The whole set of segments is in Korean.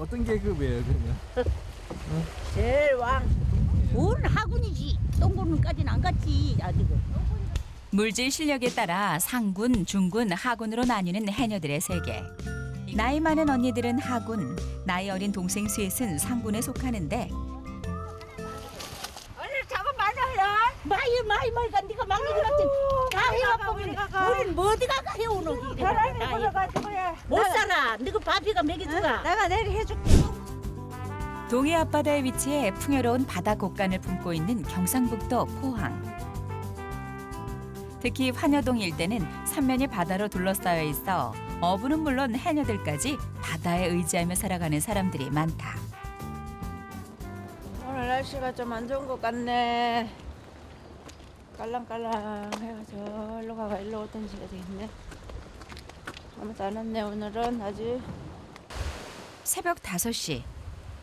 어떤 계급이에요 그러면? 제일 왕. 온 하군이지. 똥군까지는 안 갔지 아직은. 물질 실력에 따라 상군, 중군, 하군으로 나뉘는 해녀들의 세계. 나이 많은 언니들은 하군, 나이 어린 동생 셋은 상군에 속하는데 마이 마이 마이가 네가 막내 그렇지. 다 해갖고 우린 뭐 어디 가 가 해오는 기 벼랑이 걸어가지고야. 못 살아. 너가 밥이가 먹여주가. 내가 내일 해줄게. 동해 앞바다에 위치해 풍요로운 바다 곡간을 품고 있는 경상북도 포항. 특히 환여동 일대는 삼면이 바다로 둘러싸여 있어 어부는 물론 해녀들까지 바다에 의지하며 살아가는 사람들이 많다. 오늘 날씨가 좀 안 좋은 것 같네. 깔랑깔랑 해가 저기로 가가 일로 오던지가 되겠네. 아무도 안 왔네 오늘은 아직. 새벽 5시.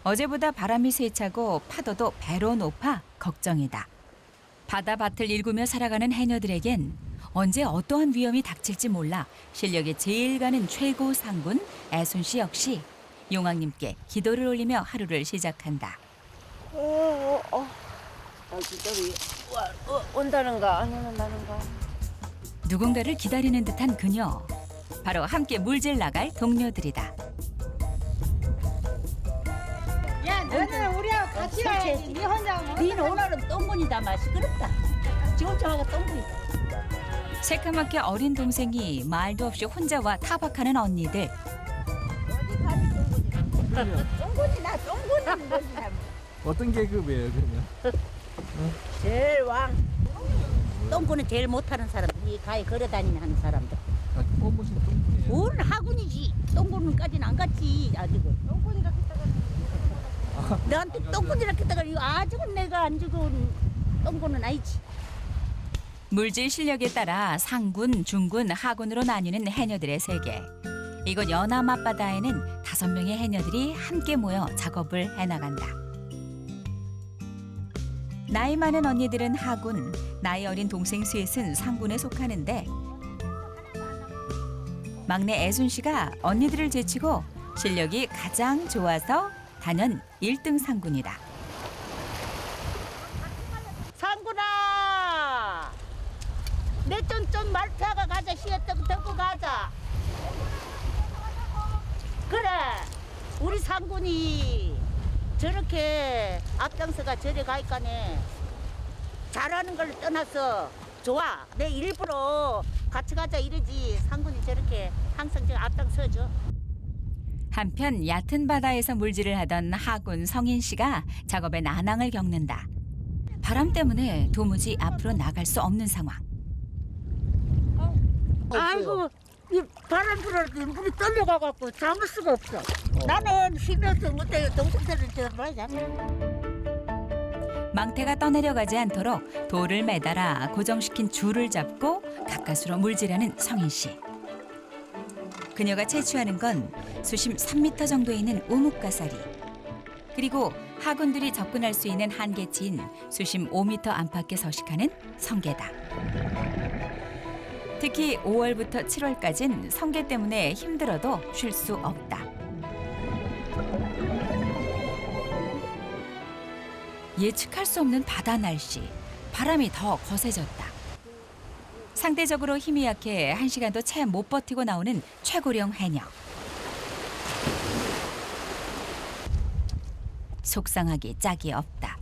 어제보다 바람이 세차고 파도도 배로 높아 걱정이다. 바다 밭을 일구며 살아가는 해녀들에겐 언제 어떠한 위험이 닥칠지 몰라 실력이 제일 가는 최고 상군 애순 씨 역시 용왕님께 기도를 올리며 하루를 시작한다. 어, 어, 어. 어, 온다는가 안 온다는가. 누군가를 기다리는 듯한 그녀. 바로 함께 물질 나갈 동료들이다. 야 너는 우리하고 같이 가야지. 네 혼자 못 니는 오늘은 똥군이다 마 시끄럽다. 지 혼자 하고 똥군이다. 새까맣게 어린 동생이 말도 없이 혼자 와 타박하는 언니들. 똥군이나 똥군이 뭐지? 어떤 계급이에요 그러면? 제일 왕. 똥군은 제일 못하는 사람. 이 가에 걸어다니는 하는 사람들. 아, 하군이지. 똥군까지는 안 갔지 아직은. 똥군이라 했다가 너한테 똥군이라 했다가 이거 아직은 내가 안 죽은 똥군은 아니지. 물질 실력에 따라 상군, 중군, 하군으로 나뉘는 해녀들의 세계. 이곳 연암 앞바다에는 다섯 명의 해녀들이 함께 모여 작업을 해나간다. 나이 많은 언니들은 하군, 나이 어린 동생 셋은 상군에 속하는데 막내 애순 씨가 언니들을 제치고 실력이 가장 좋아서 단연 1등 상군이다. 상군아, 내좀좀 말타가 가자 시었다고 듣고 가자. 그래, 우리 상군이 저렇게 앞장서가 저리 가니까네 잘하는 걸 떠나서 좋아. 내 일부러 같이 가자 이러지 상군이 저렇게 항상 저 앞장서죠. 한편 얕은 바다에서 물질을 하던 하군 성인 씨가 작업에 난항을 겪는다. 바람 때문에 도무지 앞으로 나갈 수 없는 상황. 아이고 이 바람 불어도 물이 떨려가갖고 잡을 수가 없어. 나는 없어 못해요. 동생들은 저 뭐야? 망태가 떠내려가지 않도록 돌을 매달아 고정시킨 줄을 잡고 가까스로 물질하는 성인 씨. 그녀가 채취하는 건 수심 3m 정도에 있는 우뭇가사리. 그리고 하군들이 접근할 수 있는 한계치인 수심 5m 안팎에 서식하는 성게다. 특히 5월부터 7월까지는 성게 때문에 힘들어도 쉴 수 없다. 예측할 수 없는 바다 날씨, 바람이 더 거세졌다. 상대적으로 힘이 약해 한 시간도 채 못 버티고 나오는 최고령 해녀. 속상하기 짝이 없다.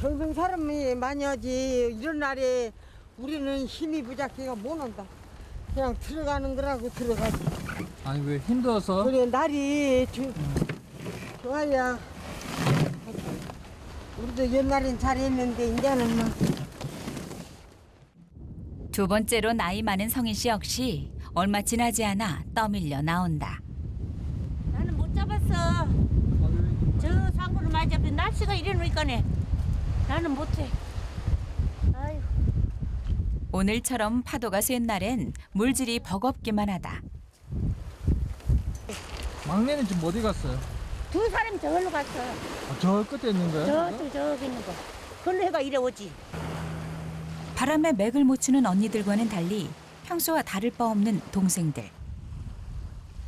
젊은 사람이 많이 하지 이런 날에 우리는 힘이 부족해가 못 온다. 그냥 들어가는 거라고 들어가지. 아니 왜 힘들어서? 그래 날이 주, 좋아야. 우리도 옛날엔 잘했는데 이제는 뭐두 번째로 나이 많은 성인 씨 역시 얼마 지나지 않아 떠밀려 나온다. 나는 못 잡았어. 저 상구를 많이 잡는데 날씨가 이래놓으니까네. 나는 못해. 오늘처럼 파도가 센 날엔 물질이 버겁기만 하다. 막내는 지금 어디 갔어요? 두 사람이 저기로 갔어. 아, 저 끝에 있는 거예요? 저쪽 저기 있는 거. 그걸로 해가 이래 오지. 바람에 맥을 못 추는 언니들과는 달리 평소와 다를 바 없는 동생들.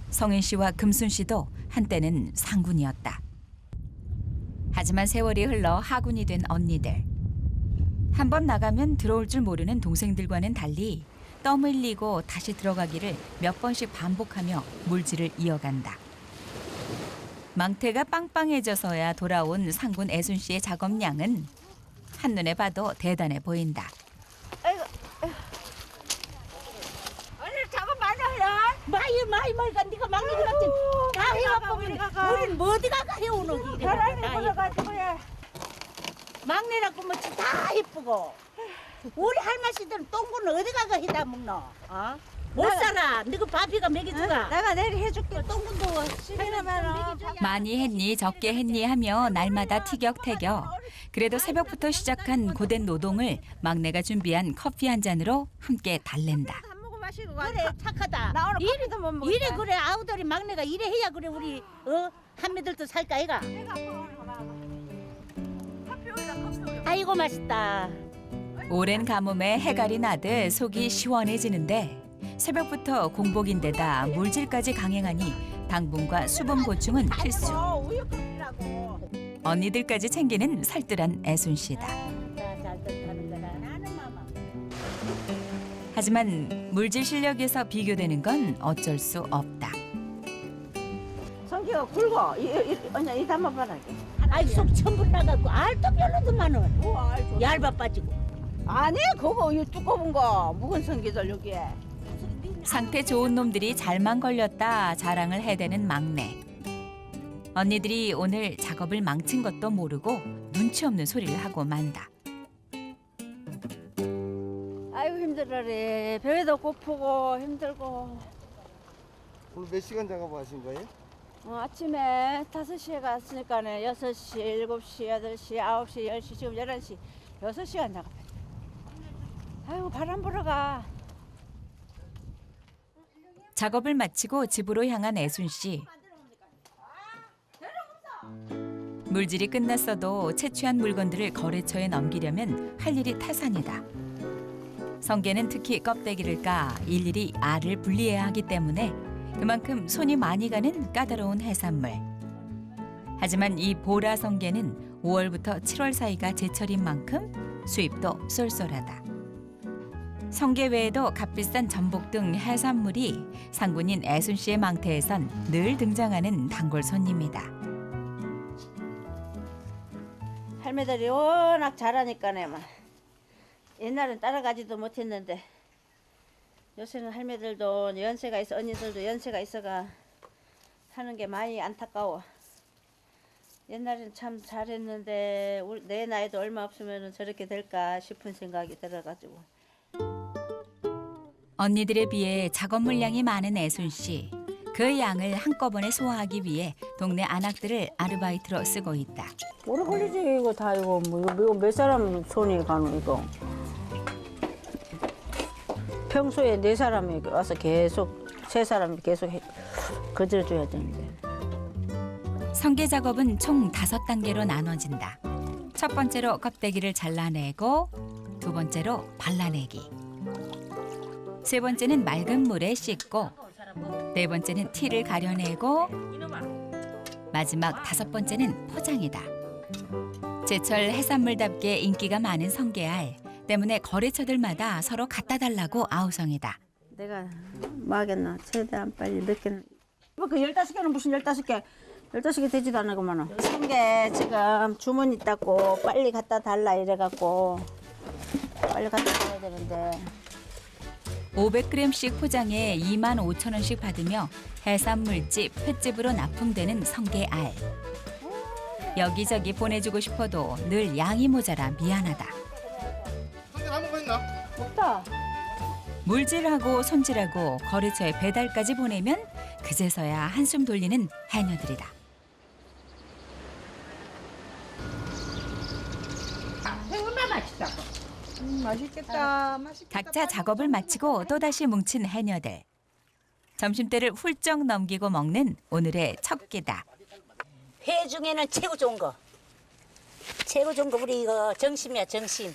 성인 씨와 금순 씨도 한때는 상군이었다. 하지만 세월이 흘러 하군이 된 언니들. 한 번 나가면 들어올 줄 모르는 동생들과는 달리 땀 흘리고 다시 들어가기를 몇 번씩 반복하며 물질을 이어간다. 망태가 빵빵해져서야 돌아온 상군 애순 씨의 작업량은 한눈에 봐도 대단해 보인다. 오늘 작업 많이 해요. 많이 많이 많이 가 네가 막내 그렇지. 다 해갖고 우리 우리는 뭐 어디 가가 해오는 게. 벼랑이 불어가지고야. 막내라고 뭐다 예쁘고. 우리 할머니들은 똥구는 어디 가가 해다 먹노? 어? 못 살아. 너그 밥이가 먹여주가. 내가 내일 해줄게. 똥군도 시비나면 많이 했니 적게 했니 하며 날마다 티격태격. 그래도 새벽부터 시작한 고된 노동을 막내가 준비한 커피 한 잔으로 함께 달랜다. 마시고 그래 착하다. 나 오늘 이래 커피도 못 먹어. 이래 그래 아우들이 막내가 이래 해야 그래 우리 어 한매들도 살까 이가. 아이고 맛있다. 오랜 가뭄에 해갈이 나듯 속이 시원해지는데 새벽부터 공복인데다 물질까지 강행하니 당분과 수분 보충은 필수. 우유 컵이라고. 언니들까지 챙기는 살뜰한 애순 씨다. 나잘 뜻하는 거라 나는 마마. 하지만 물질 실력에서 비교되는 건 어쩔 수 없다. 성기가 굵어. 이, 이, 언니 이 담아봐라. 아이 속 전부 나가고 알도 별로더만은. 얇아 빠지고. 아니 그거 이 두꺼운 거 묵은 성기들 여기에. 상태 좋은 놈들이 잘만 걸렸다 자랑을 해대는 막내. 언니들이 오늘 작업을 망친 것도 모르고 눈치 없는 소리를 하고 만다. 아이고 힘들어래. 배도 고프고 힘들고. 오늘 몇 시간 작업하신 거예요? 어, 아침에 5시에 갔으니까는 6시, 7시, 8시, 9시, 10시, 지금 11시. 6시간 작업했어. 아이고 바람 불어 가. 작업을 마치고 집으로 향한 애순 씨. 물질이 끝났어도 채취한 물건들을 거래처에 넘기려면 할 일이 타산이다. 성게는 특히 껍데기를 까 일일이 알을 분리해야 하기 때문에 그만큼 손이 많이 가는 까다로운 해산물. 하지만 이 보라 성게는 5월부터 7월 사이가 제철인 만큼 수입도 쏠쏠하다. 성게 외에도 값비싼 전복 등 해산물이 상군인 애순 씨의 망태에선 늘 등장하는 단골 손님이다. 할매들이 워낙 잘하니까네 막. 옛날엔 따라가지도 못했는데 요새는 할매들도 연세가 있어 언니들도 연세가 있어가 하는 게 많이 안타까워. 옛날엔 참 잘했는데 울- 내 나이도 얼마 없으면 저렇게 될까 싶은 생각이 들어가지고 언니들에 비해 작업 물량이 많은 애순 씨. 그 양을 한꺼번에 소화하기 위해 동네 안악들을 아르바이트로 쓰고 있다. 오래 걸리지 이거 다 이거 뭐 이거, 이거 몇 사람 손이 가는 이거 평소에 네 사람이 와서 계속 세 사람이 계속 해, 거들어줘야 되는데 성게 작업은 총 다섯 단계로 나눠진다. 첫 번째로 껍데기를 잘라내고 두 번째로 발라내기. 세 번째는 맑은 물에 씻고 네 번째는 티를 가려내고 마지막 다섯 번째는 포장이다. 제철 해산물답게 인기가 많은 성게알 때문에 거래처들마다 서로 갖다 달라고 아우성이다. 내가 막겠나 최대한 빨리 늦게 뭐그 열다섯 개는 무슨 열다섯 개 열다섯 개 되지도 않아구만은 성게 지금 주문 있다고 빨리 갖다 달라 이래갖고 빨리 갖다 줘야 되는데 500g씩 포장해 2만 5천 원씩 받으며 해산물집, 횟집으로 납품되는 성게알. 여기저기 보내주고 싶어도 늘 양이 모자라 미안하다. 성게 다 먹고 있나? 없다 물질하고 손질하고 거래처에 배달까지 보내면 그제서야 한숨 돌리는 해녀들이다. 맛있겠다. 맛있겠다. 각자 작업을 마치고 또다시 뭉친 해녀들. 점심때를 훌쩍 넘기고 먹는 오늘의 첫 끼다. 회 중에는 최고 좋은 거. 최고 좋은 거 우리 이거 정심이야 정심.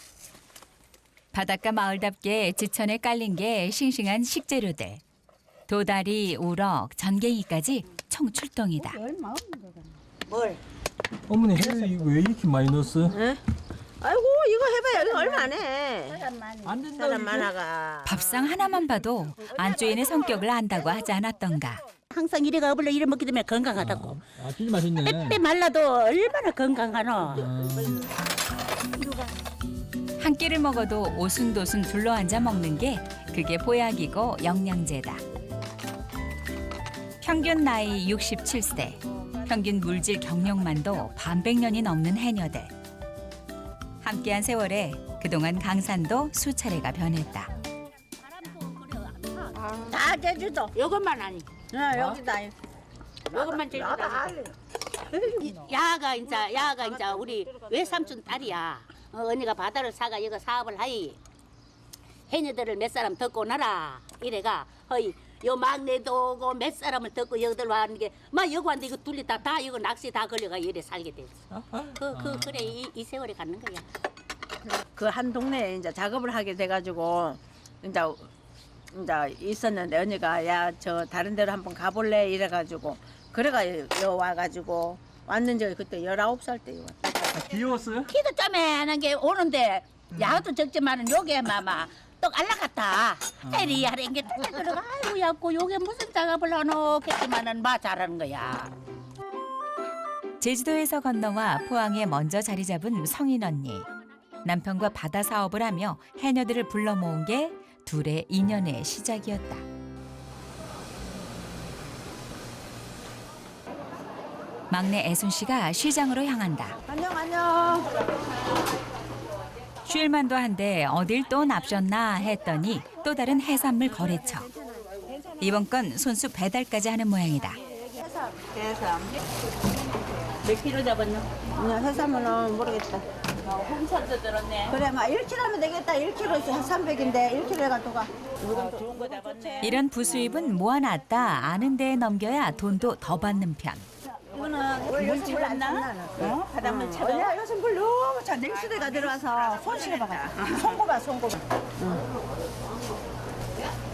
바닷가 마을답게 지천에 깔린 게 싱싱한 식재료들. 도다리, 우럭, 전갱이까지 총 출동이다. 얼마 없는 거가. 뭘? 어머니 해를 이거 왜 이렇게 많이 넣었어? 아이고 이거 해봐요. 이거 얼마 안 해. 안 된다. 사람. 많아가. 밥상 하나만 봐도 안주인의 성격을 안다고 하지 않았던가. 항상 이래가 어불러 이래 먹기 때문에 건강하다고. 아, 진짜 맛있네. 빼 말라도 얼마나 건강하노. 아, 한 끼를 먹어도 오순도순 둘러앉아 먹는 게 그게 보약이고 영양제다. 평균 나이 67세, 평균 물질 경력만도 반백년이 넘는 해녀들. 함께한 세월에 그동안 강산도 수차례가 변했다. 다 제주도. 요것만 아니. 아, 여기다. 요것만 제주도. 이- 야가 이제 야가 이제 우리 외삼촌 딸이야. 어, 언니가 바다를 사가 이거 사업을 하이. 해녀들을 몇 사람 듣고 나라. 이래가 허이 요 막내도 오고 몇 사람을 듣고 여기들 와는 게막 여기 왔는데 이거 둘리 다, 다 이거 낚시 다 걸려가 이래 살게 됐어. 그, 그, 그래 이, 이 세월에 갖는 거야. 그 한 동네에 이제 작업을 하게 돼가지고 이제 이제 있었는데 언니가 야 저 다른 데로 한번 가볼래 이래가지고 그래가 여 와가지고 왔는지 그때 열아홉 살 때요. 아, 귀여웠어요? 키도 쪼매난 게 오는데 야도 적지만은 요게 마마 떡 알라갔다. 에리 하는 게 그러가 아이고 야고 요게 무슨 작업을 하노 했지만은 마 잘하는 거야. 제주도에서 건너와 포항에 먼저 자리 잡은 성인 언니. 남편과 바다 사업을 하며 해녀들을 불러 모은 게 둘의 인연의 시작이었다. 막내 애순 씨가 시장으로 향한다. 안녕 안녕. 쉴만도 한데 어딜 또 납셨나 했더니 또 다른 해산물 거래처. 이번 건 손수 배달까지 하는 모양이다. 해삼. 몇 킬로 잡았노? 그냥 해삼은 모르겠다. 홍삼도 들었네. 그래 막 1kg 하면 되겠다. 1kg에서 한 300인데 1kg 해가지고 가. 이런 부수입은 모아놨다 아는 데에 넘겨야 돈도 더 받는 편. 이거는 물질 없나? 어? 바닷물 쳐도. 언니야 요즘 물 너무 차 냉수대가 들어와서 손 실어봐가. 손꼽아 손꼽아.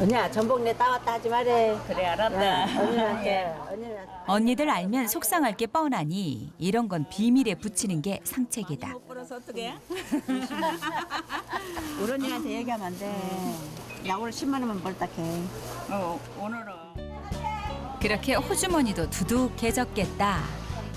언니야 전복 내 따왔다 하지 말해. 그래 알았다. 언니한테 언니는 언니들 알면 속상할 게 뻔하니 이런 건 비밀에 붙이는 게 상책이다. 우리 언니한테 얘기하면 안 돼. 야 오늘 10만 원만 벌다 해. 어, 오늘은. 그렇게 호주머니도 두둑해졌겠다.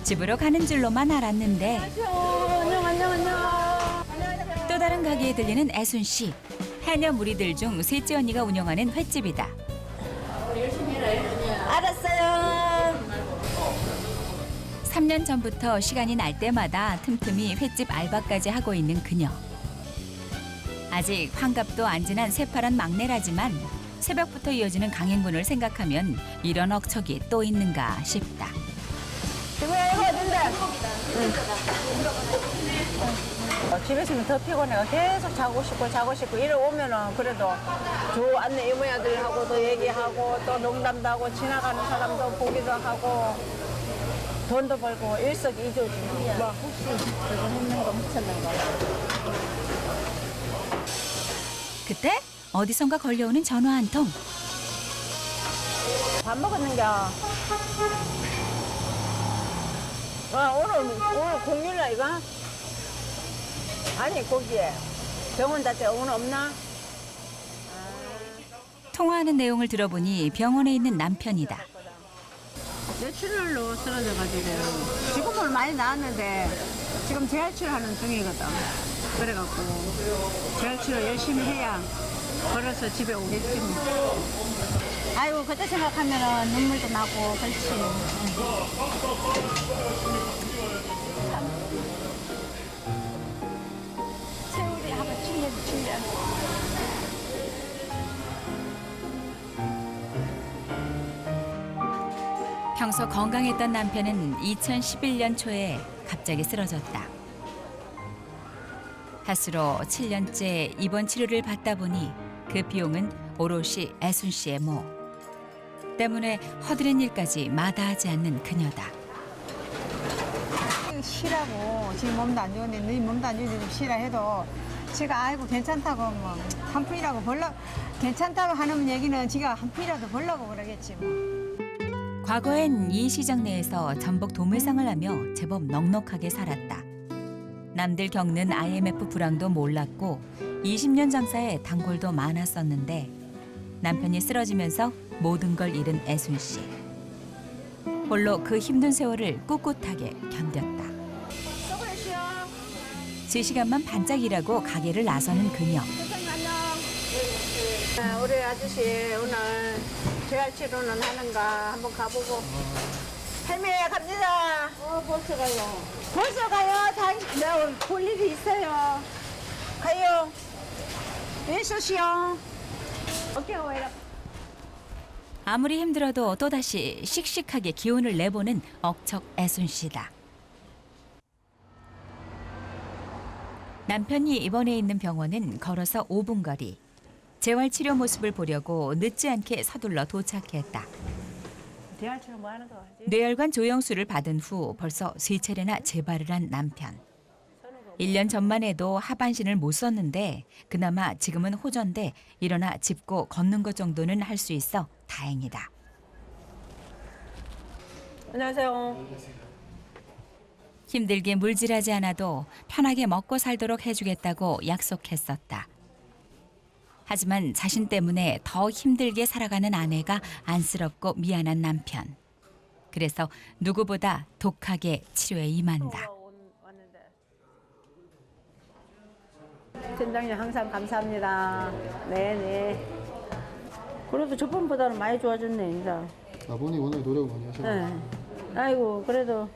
집으로 가는 줄로만 알았는데 안녕 안녕 안녕. 또 다른 가게에 들리는 애순 씨. 해녀 무리들 중 셋째 언니가 운영하는 횟집이다. 알았어요. 3년 전부터 시간이 날 때마다 틈틈이 횟집 알바까지 하고 있는 그녀. 아직 환갑도 안 지난 새파란 막내라지만 새벽부터 이어지는 강행군을 생각하면 이런 억척이 또 있는가 싶다. 지구야 이거 어딘데? 어, 집에 있으면 더 피곤해. 계속 자고 싶고 자고 싶고 이래 오면은 그래도 조 안내 이모야들하고도 얘기하고 또 농담도 하고 지나가는 사람도 보기도 하고 돈도 벌고 일석이조지. 뭐 혹시 그거 했는 거 묻혔는 거? 그때 어디선가 걸려오는 전화 한 통. 밥 먹었는겨. 아, 오늘, 오늘 공휴일날 이거? 아니, 거기에. 병원 다때 오늘 없나? 통화하는 내용을 들어보니 병원에 있는 남편이다. 뇌출혈로 쓰러져가지고 지금은 많이 나았는데 지금 재활치료하는 중이거든. 그래갖고 재활치료 열심히 해야 걸어서 집에 뭐. 아이고 그때 생각하면 눈물도 나고 그렇지. 세월이 하면 7년 7년. 평소 건강했던 남편은 2011년 초에 갑자기 쓰러졌다. 하수로 7년째 입원 치료를 받다 보니 그 비용은 오롯이 애순 씨의 모. 때문에 허드렛 일까지 마다하지 않는 그녀다. 쉬라고 지금 몸도 안 좋은데 네 몸도 안 좋은데 좀 쉬라 해도 지가 아이고 괜찮다고 뭐 한 푼이라고 벌러 괜찮다고 하는 얘기는 지가 한 푼이라도 벌려고 그러겠지 뭐. 과거엔 이 시장 내에서 전복 도매상을 하며 제법 넉넉하게 살았다. 남들 겪는 IMF 불황도 몰랐고 20년 장사에 단골도 많았었는데 남편이 쓰러지면서 모든 걸 잃은 애순 씨. 홀로 그 힘든 세월을 꿋꿋하게 견뎠다. 세 시간만 반짝 일하고 가게를 나서는 그녀. 아, 우리 아저씨 오늘 재활 치료는 하는가 한번 가보고. 할매 갑니다. 어 벌써 가요. 벌써 가요. 당신 나볼 일이 있어요. 가요. 왜 쇼시요? 오케이 오이라. 아무리 힘들어도 또다시 씩씩하게 기운을 내보는 억척 애순 씨다. 남편이 입원해 있는 병원은 걸어서 5분 거리. 재활 치료 모습을 보려고 늦지 않게 서둘러 도착했다. 뭐 하는 거 같지? 뇌혈관 조영수를 받은 후 벌써 세 차례나 재발을 한 남편. 1년 전만 해도 하반신을 못 썼는데 그나마 지금은 호전돼 일어나 짚고 걷는 것 정도는 할 수 있어 다행이다. 안녕하세요. 힘들게 물질하지 않아도 편하게 먹고 살도록 해주겠다고 약속했었다. 하지만 자신 때문에 더 힘들게 살아가는 아내가 안쓰럽고 미안한 남편. 그래서 누구보다 독하게 치료에 임한다. 팀장님 항상 감사합니다. 네네. 그래도 저번보다는 많이 좋아졌네 이제. 아버님 오늘 노력 많이 하셨네요. 네. 아이고 그래도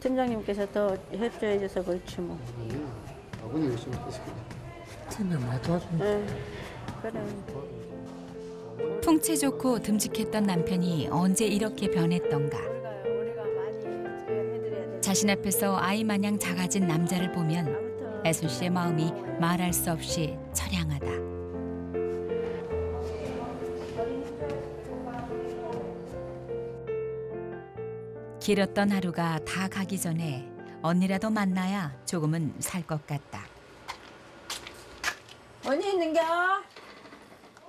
팀장님께서 더 협조해 줘서 그렇지 뭐. 아버님 열심히 하시고. 팀에 많이 도와주네. 네. 그래. 풍채 좋고 듬직했던 남편이 언제 이렇게 변했던가. 우리가 우리가 많이 지원해드려야 돼. 자신 앞에서 아이 마냥 작아진 남자를 보면 애순 씨의 마음이 말할 수 없이 처량하다. 길었던 하루가 다 가기 전에 언니라도 만나야 조금은 살 것 같다. 언니 있는겨?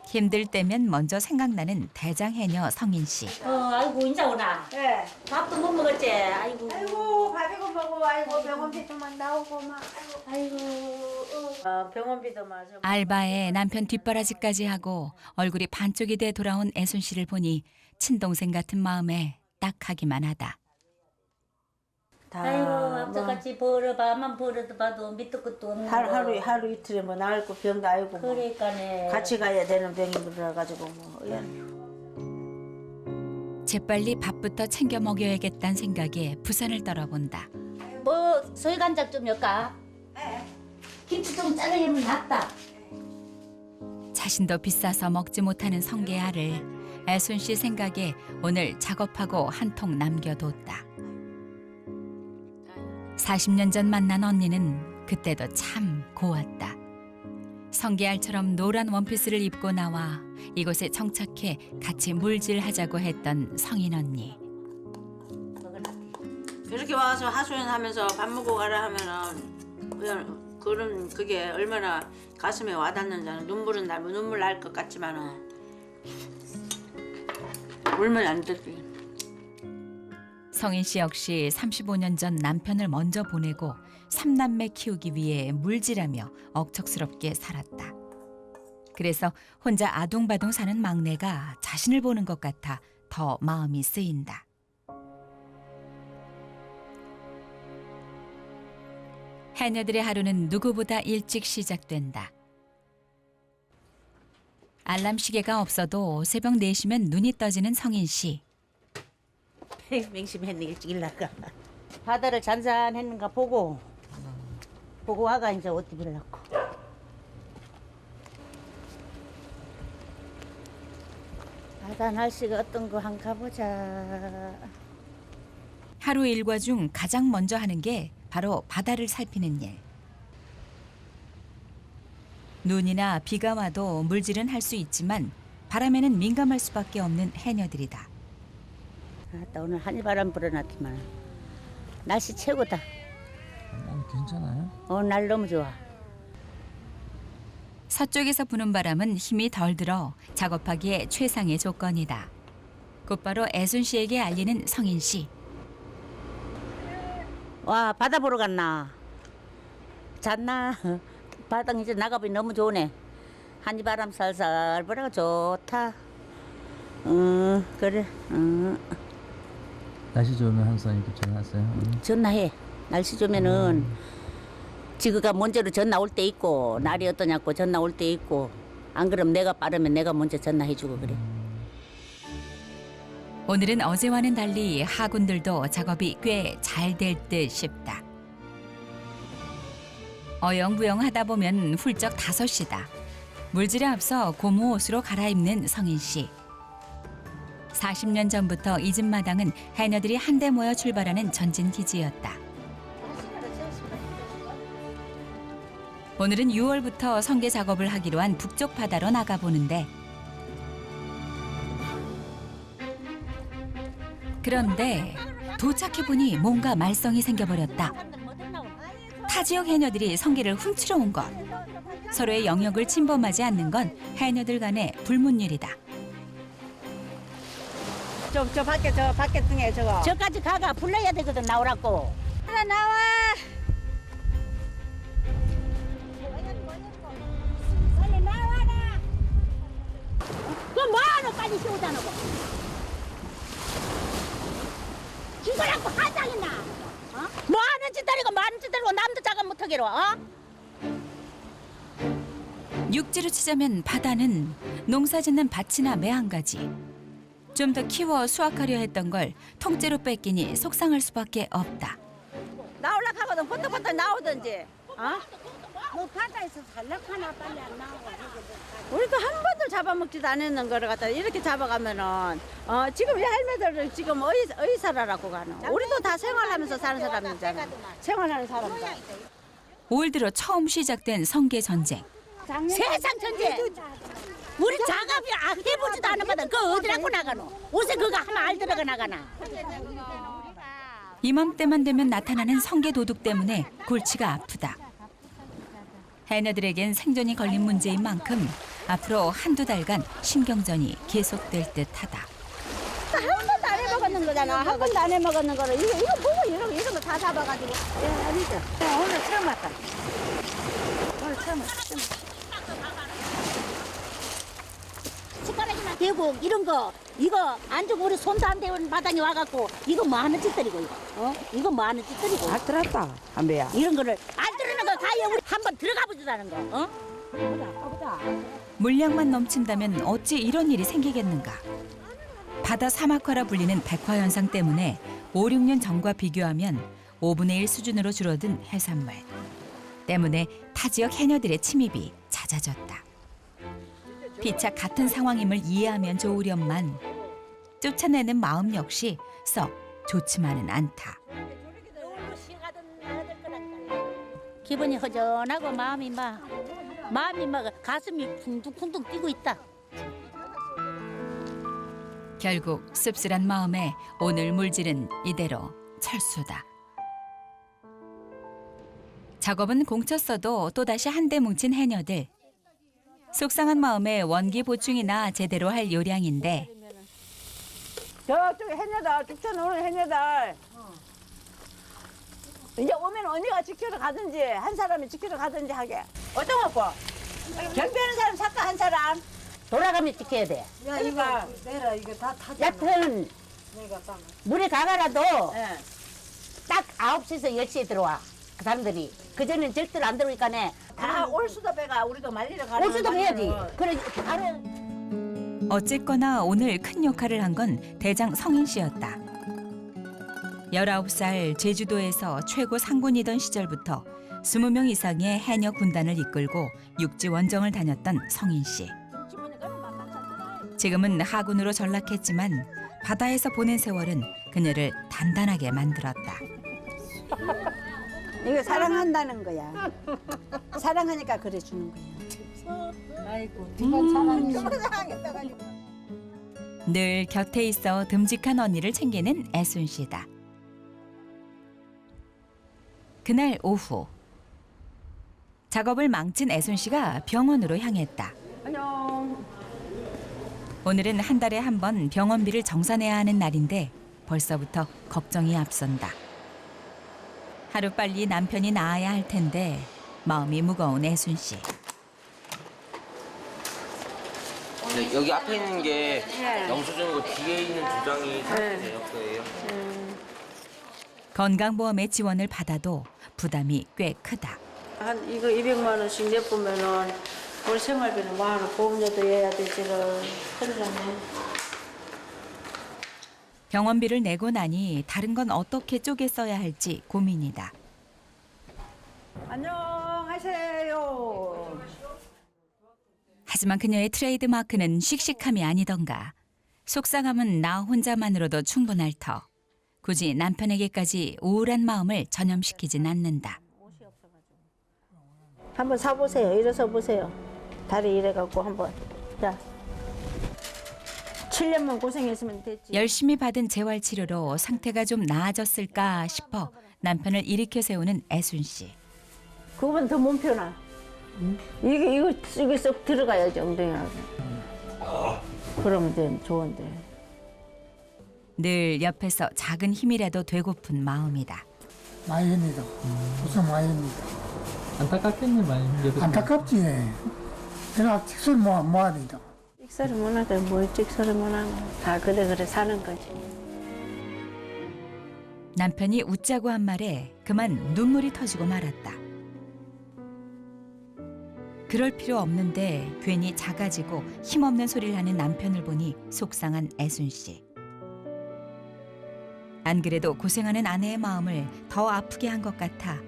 힘들 때면 먼저 생각나는 대장 해녀 성인 씨. 어 아이고 인자 오나. 네. 밥도 못 먹었지. 아이고. 아이고 밥이고 뭐고 아이고 병원비도만 나오고 막 아이고. 아이고. 어, 병원비도 맞아. 알바에 남편 뒷바라지까지 하고 얼굴이 반쪽이 돼 돌아온 애순 씨를 보니 친동생 같은 마음에 딱하기만 하다. 다 아이고 뭐 앞서같이 벌어봐만 벌어도 봐도 밑도 끝도 없는 하루 거. 하루 하루 이틀에 뭐 나을 거 병도 아니고 뭐 그러니까네. 같이 가야 되는 병이 그래가지고 뭐 의연. 재빨리 밥부터 챙겨 먹여야겠다는 생각에 부산을 떨어본다. 뭐 소이간장 좀 넣을까? 김치 좀 자르면 낫다. 자신도 비싸서 먹지 못하는 성게알을 애순 씨 생각에 오늘 작업하고 한 통 남겨뒀다. 40년 전 만난 언니는 그때도 참 고왔다. 성게알처럼 노란 원피스를 입고 나와 이곳에 정착해 같이 물질하자고 했던 성인 언니. 이렇게 와서 하소연하면서 밥 먹고 가라 하면은 그런 그게 얼마나 가슴에 와닿는지 알아. 눈물은 날 눈물 날 것 같지만은 울면 안 되지. 성인 씨 역시 35년 전 남편을 먼저 보내고 삼남매 키우기 위해 물질하며 억척스럽게 살았다. 그래서 혼자 아둥바둥 사는 막내가 자신을 보는 것 같아 더 마음이 쓰인다. 해녀들의 하루는 누구보다 일찍 시작된다. 알람 시계가 없어도 새벽 4시면 눈이 떠지는 성인 씨. 맹심했네 일찍 일나가. 바다를 잔잔했는가 보고 보고 와가 이제 옷 입으려고. 바다 날씨가 어떤 거 한 가보자. 하루 일과 중 가장 먼저 하는 게 바로 바다를 살피는 일. 눈이나 비가 와도 물질은 할 수 있지만 바람에는 민감할 수밖에 없는 해녀들이다. 아따 오늘 한이 바람 불어놨지만 날씨 최고다. 난 괜찮아요. 오늘 날 너무 좋아. 서쪽에서 부는 바람은 힘이 덜 들어 작업하기에 최상의 조건이다. 곧바로 애순 씨에게 알리는 성인 씨. 와 바다 보러 갔나? 잤나? 바다 이제 나가보니 너무 좋네. 한이바람 살살 불어가 좋다. 응 그래. 응 날씨 좋으면 항상 이렇게 전화하세요. 음. 전화해. 날씨 좋으면은 지그가 먼저로 전화 올때 있고 날이 어떠냐고 전화 올때 있고 안 그럼 내가 빠르면 내가 먼저 전화해주고 그래. 오늘은 어제와는 달리 하군들도 작업이 꽤 잘 될 듯 싶다. 어영부영 하다 보면 훌쩍 다섯 시다. 물질에 앞서 고무 옷으로 갈아입는 성인 씨. 40년 전부터 이 집 마당은 해녀들이 한데 모여 출발하는 전진 기지였다. 오늘은 6월부터 성게 작업을 하기로 한 북쪽 바다로 나가 보는데 그런데 도착해 보니 뭔가 말썽이 생겨버렸다. 타 지역 해녀들이 성게를 훔치러 온 것. 서로의 영역을 침범하지 않는 건 해녀들 간의 불문율이다. 저, 저 밖에, 저 밖에 등에 저거. 저까지 가가 불러야 되거든 나오라고. 하나 나와. 뭐하러 빨리 놓고. 이거라고 하장이나. 어? 뭐 하는 짓들이고 뭐 하는 짓들이고 남도 작업 못하기로. 어? 육지로 치자면 바다는 농사짓는 밭이나 매한 가지. 좀 더 키워 수확하려 했던 걸 통째로 뺏기니 속상할 수밖에 없다. 나올라 하거든. 번떡번떡 나오든지. 어? 뭐 바다에서 살락하나 빨리 안 나와. 우리도 한 번도 잡아먹지도 않았는 거를 갖다 이렇게 잡아가면은 어 지금 이 할매들 지금 어디 어디 살아라고 가노 우리도 다 생활하면서 사는 사람이잖아 생활하는 사람들 올 들어 처음 시작된 성계 전쟁. 세상 천재. 우리 작업이 아, 해보지도 않았거든. 그 어디라고 나가노? 옷에 그거 하면 알 들어가 나가나? 이맘때만 되면 나타나는 성게 도둑 때문에 골치가 아프다. 해녀들에겐 생존이 걸린 문제인 만큼 앞으로 한두 달간 신경전이 계속될 듯하다. 한 번도 안 해먹었는 거잖아. 한 번도 안 해먹었는 거를. 이거 이거 보고 이런 이런 거 다 잡아가지고. 예 아니죠 어, 오늘 처음 왔다. 오늘 처음 왔다. 대고 이런 거 이거 안 주고 우리 손도 안 대는 마당에 와갖고 이거 뭐 하는 짓들이고 이거? 어? 이거 뭐 하는 짓들이고. 잘 들었다 한배야. 이런 거를 안 들 가요 우리 한번 들어가 보자는 거 어? 물량만 넘친다면 어찌 이런 일이 생기겠는가. 바다 사막화라 불리는 백화 현상 때문에 5, 6년 전과 비교하면 5분의 1 수준으로 줄어든 해산물. 때문에 타 지역 해녀들의 침입이 잦아졌다. 피차 같은 상황임을 이해하면 좋으련만 쫓아내는 마음 역시 썩 좋지만은 않다. 기분이 허전하고 마음이 막 마음이 막 가슴이 쿵둥쿵둥 뛰고 있다 결국 씁쓸한 마음에 오늘 물질은 이대로 철수다. 작업은 공쳤어도 또다시 한데 뭉친 해녀들. 속상한 마음에 원기 보충이나 제대로 할 요량인데 저쪽에 해녀들 죽쳐놓은 해녀들 이제 오면 언니가 지키러 가든지 한 사람이 지키러 가든지 하게 어떤 거 봐? 경비하는 사람 잠깐 한 사람 돌아가면 지켜야 돼. 야 이거 내라 이거 다 내가 딱. 물에 가가라도 예. 딱 9시에서 10시에 들어와. 그 사람들이. 그전엔 절대로 안 들어오니까네. 다 올 수도 배가 우리도 말리러 가는 올 수도 해야지. 그래, 바로. 어쨌거나 오늘 큰 역할을 한 건 대장 성인 씨였다. 19살 제주도에서 최고 상군이던 시절부터 20명 이상의 해녀 군단을 이끌고 육지 원정을 다녔던 성인 씨. 지금은 하군으로 전락했지만 바다에서 보낸 세월은 그녀를 단단하게 만들었다. 이거 사랑한다는 거야 사랑하니까 그래 주는 거야 아이고 네가 사랑이. 늘 곁에 있어 듬직한 언니를 챙기는 애순 씨다. 그날 오후 작업을 망친 애순 씨가 병원으로 향했다. 안녕. 오늘은 한 달에 한 번 병원비를 정산해야 하는 날인데 벌써부터 걱정이 앞선다. 하루 빨리 남편이 나아야 할 텐데 마음이 무거운 애순 씨. 네, 여기 앞에 있는 게 영수증이고 뒤에 있는 두 장이 상태제요 거예요. 건강보험의 지원을 받아도 부담이 꽤 크다. 한 이거 200만 원씩 내보면은 월 생활비는 뭐 하나 보험료도 해야 되지를 큰일 났네. 병원비를 내고 나니 다른 건 어떻게 쪼개 써야 할지 고민이다. 안녕하세요. 하지만 그녀의 트레이드 마크는 씩씩함이 아니던가. 속상함은 나 혼자만으로도 충분할 터. 굳이 남편에게까지 우울한 마음을 전염시키진 않는다. 한번 사보세요. 일어서 보세요. 다리 이래갖고 한번. 자. 7년만 고생했으면 됐지. 열심히 받은 재활 치료로 상태가 좀 나아졌을까 싶어 남편을 일으켜 세우는 애순 씨. 그거보다 더 몸 편하. 이게 이거 이거 쏙 들어가야지 엉덩이하고. 그러면 돼 좋은데. 늘 옆에서 작은 힘이라도 되고픈 마음이다. 많이 합니다. 고생 많이 합니다. 안타깝겠네 많이 힘들어. 안타깝지. 내가 직설 뭐, 뭐하니다. 찍소리 못하다 뭘 찍소리 못하노. 다 그래 그래 사는 거지. 남편이 웃자고 한 말에 그만 눈물이 터지고 말았다. 그럴 필요 없는데 괜히 작아지고 힘없는 소리를 하는 남편을 보니 속상한 애순 씨. 안 그래도 고생하는 아내의 마음을 더 아프게 한 것 같아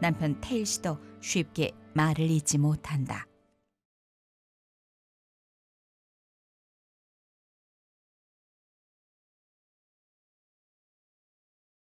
남편 태일 씨도 쉽게 말을 잇지 못한다.